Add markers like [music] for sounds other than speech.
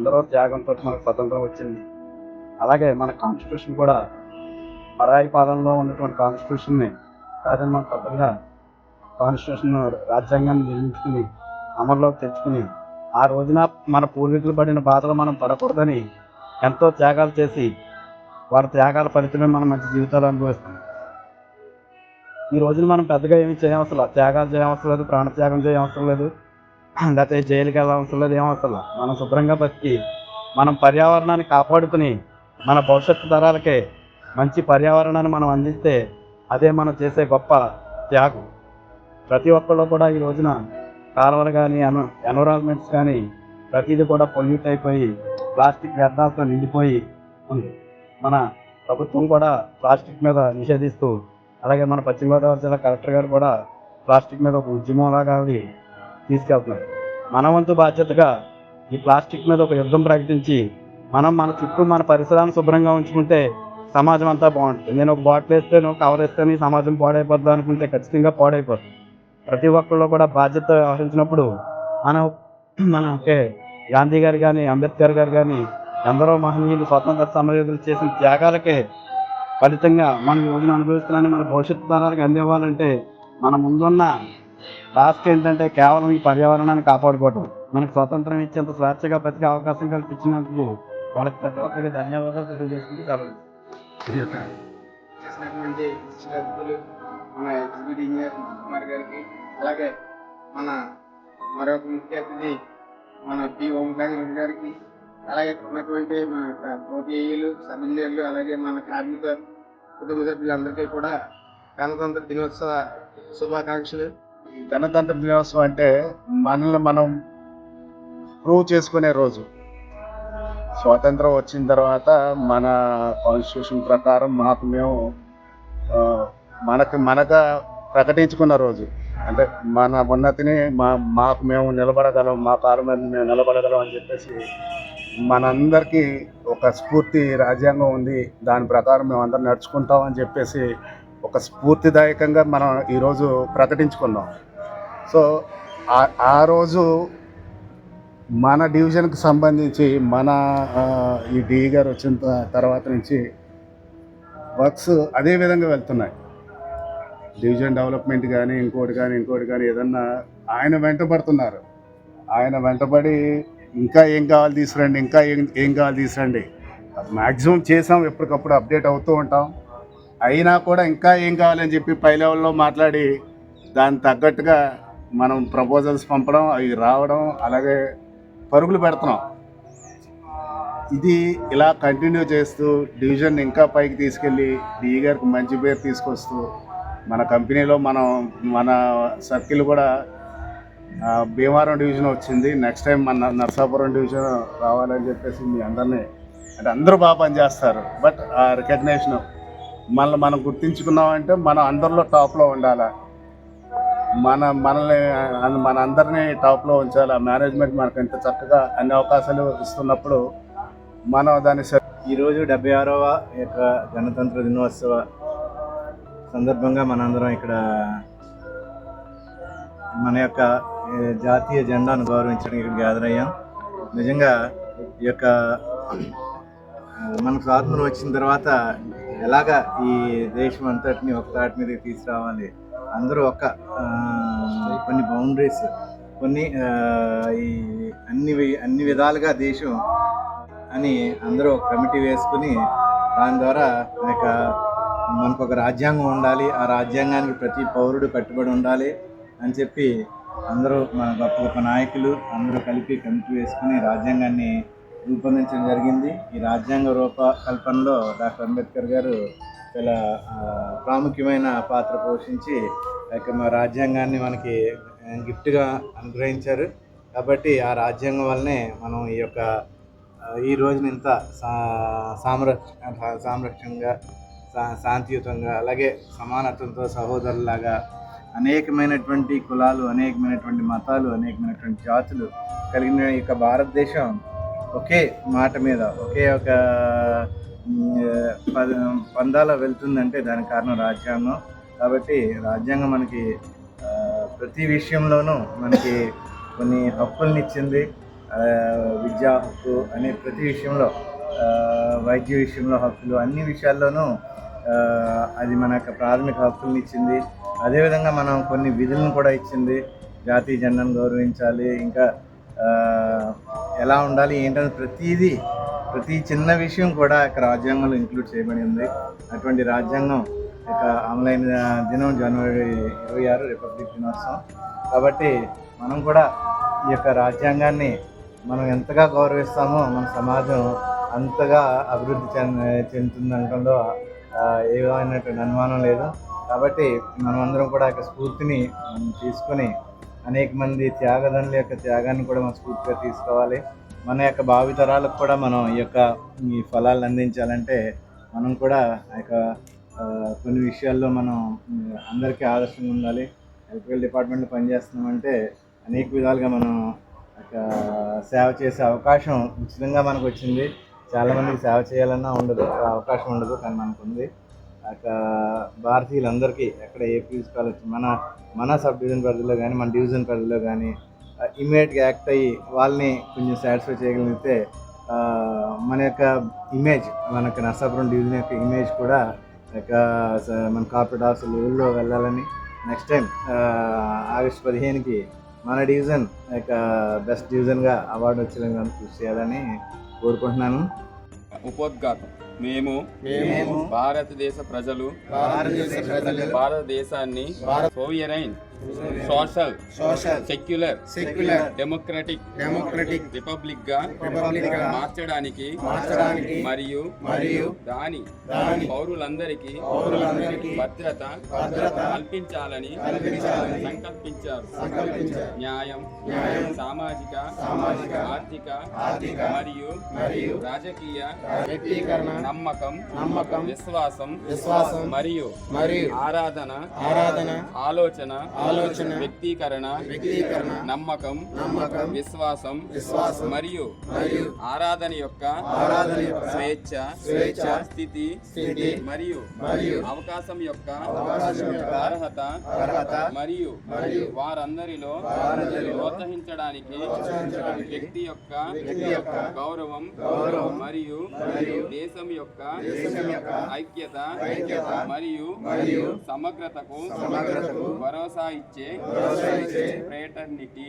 ఎందరో త్యాగంతో మనకు స్వతంత్రం వచ్చింది. అలాగే మన కాన్స్టిట్యూషన్ కూడా పరాయి పాలనలో ఉన్నటువంటి కాన్స్టిట్యూషన్ని అదే మనం కొత్తగా కాన్స్టిట్యూషన్ రాజ్యాంగాన్ని నిర్మించుకుని అమల్లోకి తెచ్చుకుని ఆ రోజున మన పూర్వీకులు పడిన బాధలు మనం పడకూడదని ఎంతో త్యాగాలు చేసి వారి త్యాగాల ఫలితమే మనం మంచి జీవితాలు అనుభవిస్తాం. ఈ రోజున మనం పెద్దగా ఏమి చేయవసరం త్యాగాలు చేయవసరం లేదు ప్రాణత్యాగం చేయవసరం లేదు. లేకపోతే జైలుకి వెళ్ళవసరం లేదు ఏమవసరం లేదు మనం శుభ్రంగా బతికి మనం పర్యావరణాన్ని కాపాడుకుని మన భవిష్యత్తు తరాలకే మంచి పర్యావరణాన్ని మనం అందిస్తే అదే మనం చేసే గొప్ప త్యాగం. ప్రతి ఒక్కళ్ళు కూడా ఈ రోజున కాలువలు కానీ ఎన్ ఎన్విరాన్మెంట్స్ కానీ ప్రతిదీ కూడా పొల్యూట్ అయిపోయి ప్లాస్టిక్ వ్యర్థాలతో నిండిపోయి ఉంది. మన ప్రభుత్వం కూడా ప్లాస్టిక్ మీద నిషేధిస్తూ అలాగే మన పశ్చిమ గోదావరి జిల్లా కలెక్టర్ గారు కూడా ప్లాస్టిక్ మీద ఒక ఉద్యమంలాగా తీసుకెళ్తున్నారు మన వంతు బాధ్యతగా ఈ ప్లాస్టిక్ మీద ఒక యుద్ధం ప్రకటించి మనం మన చుట్టూ మన పరిసరాలను శుభ్రంగా ఉంచుకుంటే సమాజం అంతా బాగుంటుంది. నేను ఒక బాటిల్ వేస్తే నువ్వు కవర్ వేస్తే నీ సమాజం పాడైపోద్ది అనుకుంటే ఖచ్చితంగా పాడైపోతుంది ప్రతి ఒక్కళ్ళు కూడా బాధ్యత వ్యవహరించినప్పుడు మనం [clears throat] మన ఓకే గాంధీ గారు కానీ అంబేద్కర్ గారు కానీ ఎందరో మహనీయులు స్వతంత్ర సమరయోధులు చేసిన త్యాగాలకే ఫలితంగా మనం యోజన అనుభవిస్తున్నాను మన భవిష్యత్తు తరాలకు అందివ్వాలంటే మన ముందున్న టాస్క్ ఏంటంటే కేవలం ఈ పర్యావరణాన్ని కాపాడుకోవటం. మనకు స్వతంత్రం ఇచ్చేంత స్వేచ్ఛగా బతికే అవకాశం కల్పించినందుకు వాళ్ళకి ప్రతి ఒక్కరికి ధన్యవాదాలు తెలియజేసుకుంటూ సెలవు. చేసినటువంటి శ్రద్ధలు మన ఎగ్జిక్యూటివ్ ఇంజనీర్ కుమార్ గారికి అలాగే మన మరొక ముఖ్య అతిథి మన పి ఓంకాంగ్ గారికి అలాగే ఉన్నటువంటి మన పోటీలు సబ్ ఇంజనీర్లు అలాగే మన కార్మిక కుటుంబ సభ్యులందరికీ కూడా గణతంత్ర దినోత్సవ శుభాకాంక్షలు. గణతంత్ర దినోత్సవం అంటే మనల్ని మనం ప్రూవ్ చేసుకునే రోజు. స్వాతంత్రం వచ్చిన తర్వాత మన కాన్స్టిట్యూషన్ ప్రకారం మాకు మేము మనకు మనగా ప్రకటించుకున్న రోజు. అంటే మన ఉన్నతిని మా మాకు మేము నిలబడగలం మా కాలం మీద మేము నిలబడగలం అని చెప్పేసి మనందరికీ ఒక స్ఫూర్తి రాజ్యాంగం ఉంది. దాని ప్రకారం మేము అందరం నడుచుకుంటాం అని చెప్పేసి ఒక స్ఫూర్తిదాయకంగా మనం ఈరోజు ప్రకటించుకున్నాం. సో ఆ- ఆ రోజు మన డివిజన్కి సంబంధించి మన ఈ డి గారు వచ్చిన తర్వాత నుంచి వర్క్స్ అదే విధంగా వెళ్తున్నాయి. డివిజన్ డెవలప్మెంట్ కానీ ఇంకోటి కానీ ఇంకోటి కానీ ఏదన్నా ఆయన వెంటబడుతున్నారు ఆయన వెంటబడి ఇంకా ఏం కావాలి తీసుకురండి ఇంకా ఏం ఏం కావాలి తీసుకురండి. మ్యాక్సిమం చేసాం ఎప్పటికప్పుడు అప్డేట్ అవుతూ ఉంటాం. అయినా కూడా ఇంకా ఏం కావాలని చెప్పి పై లెవెల్లో మాట్లాడి దానికి తగ్గట్టుగా మనం ప్రపోజల్స్ పంపడం అవి రావడం అలాగే పరుగులు పెడుతున్నాం. ఇది ఇలా కంటిన్యూ చేస్తూ డివిజన్ ఇంకా పైకి తీసుకెళ్ళి డిఈ గారికి మంచి పేరు తీసుకొస్తూ మన కంపెనీలో మనం మన సర్కిల్ కూడా భీమవరం డివిజన్ వచ్చింది. నెక్స్ట్ టైం మన నర్సాపురం డివిజన్ రావాలని చెప్పేసి మీ అందరినీ అంటే అందరూ బాగా పనిచేస్తారు బట్ ఆ రికగ్నేషన్ మనల్ని మనం గుర్తించుకున్నామంటే మనం అందరిలో టాప్లో ఉండాలి? మన మనల్ని మన అందరినీ టాప్లో ఉంచాలి. ఆ మేనేజ్మెంట్ మనకు ఇంత చక్కగా అన్ని అవకాశాలు ఇస్తున్నప్పుడు మనం దాన్ని ఈరోజు డెబ్బై ఆరవ యొక్క గణతంత్ర దినోత్సవ సందర్భంగా మనందరం ఇక్కడ మన యొక్క జాతీయ జెండాను గౌరవించడానికి ఇక్కడ గ్యాదర్ అయ్యాం. నిజంగా ఈ యొక్క మనకు స్వాతంత్రం వచ్చిన తర్వాత ఎలాగా ఈ దేశం అంతటిని ఒక తాటి మీద తీసుకురావాలి? అందరూ ఒక కొన్ని బౌండరీస్ కొన్ని ఈ అన్ని అన్ని విధాలుగా దేశం అని అందరూ ఒక కమిటీ వేసుకుని దాని ద్వారా ఆ యొక్క మనకు ఒక రాజ్యాంగం ఉండాలి ఆ రాజ్యాంగానికి ప్రతి పౌరుడు కట్టుబడి ఉండాలి అని చెప్పి అందరూ మన గొప్ప గొప్ప నాయకులు అందరూ కలిపి కమిటీ వేసుకుని రాజ్యాంగాన్ని రూపొందించడం జరిగింది. ఈ రాజ్యాంగ రూపకల్పనలో డాక్టర్ అంబేద్కర్ గారు చాలా ప్రాముఖ్యమైన పాత్ర పోషించి ఆ యొక్క మా రాజ్యాంగాన్ని మనకి గిఫ్ట్గా అనుగ్రహించారు. కాబట్టి ఆ రాజ్యాంగం వల్లనే మనం ఈ యొక్క ఈ రోజున ఇంత సా సామరక్ష సామరక్షంగా శాంతియుతంగా అలాగే సమానత్వంతో సహోదరులాగా అనేకమైనటువంటి కులాలు అనేకమైనటువంటి మతాలు అనేకమైనటువంటి జాతులు కలిగిన ఈ యొక్క భారతదేశం ఒకే మాట మీద ఒకే ఒక పద పందాల వెళ్తుందంటే దానికి కారణం రాజ్యాంగం. కాబట్టి రాజ్యాంగం మనకి ప్రతి విషయంలోనూ మనకి కొన్ని హక్కుల్ని ఇచ్చింది. విద్యా హక్కు అనే ప్రతి విషయంలో వైద్య విషయంలో హక్కులు అన్ని విషయాల్లోనూ అది మన యొక్క ప్రాథమిక హక్కుల్ని ఇచ్చింది. అదేవిధంగా మనం కొన్ని విధులను కూడా ఇచ్చింది. జాతీయ జెండాను గౌరవించాలి. ఇంకా ఎలా ఉండాలి ఏంటని ప్రతిదీ ప్రతి చిన్న విషయం కూడా ఇక్కడ రాజ్యాంగంలో ఇంక్లూడ్ చేయబడి ఉంది. అటువంటి రాజ్యాంగం ఇక అమలైన దినం జనవరి ఇరవై ఆరు రిపబ్లిక్ దినోత్సవం. కాబట్టి మనం కూడా ఈ యొక్క రాజ్యాంగాన్ని మనం ఎంతగా గౌరవిస్తామో మన సమాజం అంతగా అభివృద్ధి చెందుతుంది అనడంలో ఏమైనటువంటి అనుమానం లేదు. కాబట్టి మనమందరం కూడా యొక్క స్ఫూర్తిని మనం తీసుకొని అనేక మంది త్యాగదనుల యొక్క త్యాగాన్ని కూడా మనం స్ఫూర్తిగా తీసుకోవాలి. మన యొక్క భావితరాలకు కూడా మనం ఈ యొక్క ఈ ఫలాలను అందించాలంటే మనం కూడా ఆ యొక్క కొన్ని విషయాల్లో మనం అందరికీ ఆదర్శంగా ఉండాలి. ఎలక్ట్రికల్ డిపార్ట్మెంట్లో పనిచేస్తున్నామంటే అనేక విధాలుగా మనం ఒక సేవ చేసే అవకాశం ఉచితంగా మనకు వచ్చింది. చాలామందికి సేవ చేయాలన్నా ఉండదు అవకాశం ఉండదు కానీ మనకు ఉంది. ఒక భారతీయులందరికీ ఎక్కడ ఏ ఫీజు కాలేజ్ మన మన సబ్ డివిజన్ పరిధిలో కానీ మన డివిజన్ పరిధిలో కానీ ఇమీడియట్గా యాక్ట్ అయ్యి వాళ్ళని కొంచెం సాటిస్ఫై చేయగలిగితే మన యొక్క ఇమేజ్ మన యొక్క నర్సాపురం డివిజన్ యొక్క ఇమేజ్ కూడా మన కార్పొరేట్ ఆఫీస్ లెవెల్లో వెళ్ళాలని నెక్స్ట్ టైం ఆగస్ట్ పదిహేనుకి మన డివిజన్ యొక్క బెస్ట్ డివిజన్గా అవార్డు వచ్చేలా కృషి చేయాలని కోరుకుంటున్నాను. ఉపోద్ఘాతం. మేము మేము భారతదేశ ప్రజలు భారతదేశ ప్రజలు భారతదేశాన్ని sovereign social social secular secular democratic democratic రిపబ్లిక్గా రిపబ్లిక్గా మార్చడానికి మార్చడానికి మరియు మరియు దాని దాని పౌరులందరికీ పౌరులందరికీ భద్రత భద్రత కల్పించాలని కల్పించాలని సంకల్పించారు. సంకల్పించారు. న్యాయం న్యాయం సామాజిక సామాజిక ఆర్థిక ఆర్థిక మరియు మరియు రాజకీయ వ్యక్తీకరణ నమ్మకం నమ్మకం విశ్వాసం విశ్వాసం మరియు మరియు ఆరాధన ఆరాధన ఆలోచన ఆలోచన వ్యక్తీకరణ వ్యక్తీకరణ నమ్మకం నమ్మకం విశ్వాసం విశ్వాసం మరియు మరియు ఆరాధన యొక్క ఆరాధన యొక్క స్వేచ్ఛ స్వేచ్ఛ స్థితి స్థితి మరియు మరియు అవకాశం యొక్క అవకాశం యొక్క అర్హత అర్హత మరియు మరియు వారందరిలో ప్రోత్సహించడానికి వ్యక్తి యొక్క వ్యక్తి యొక్క గౌరవం గౌరవం మరియు మరియు దేశం యొక్క దేశం యొక్క ఐక్యత ఐక్యత మరియు మరియు సమగ్రతకు సమగ్రతకు భరోసా ఇచ్చే భరోసా ఇచ్చే ఫ్రేటర్నిటీ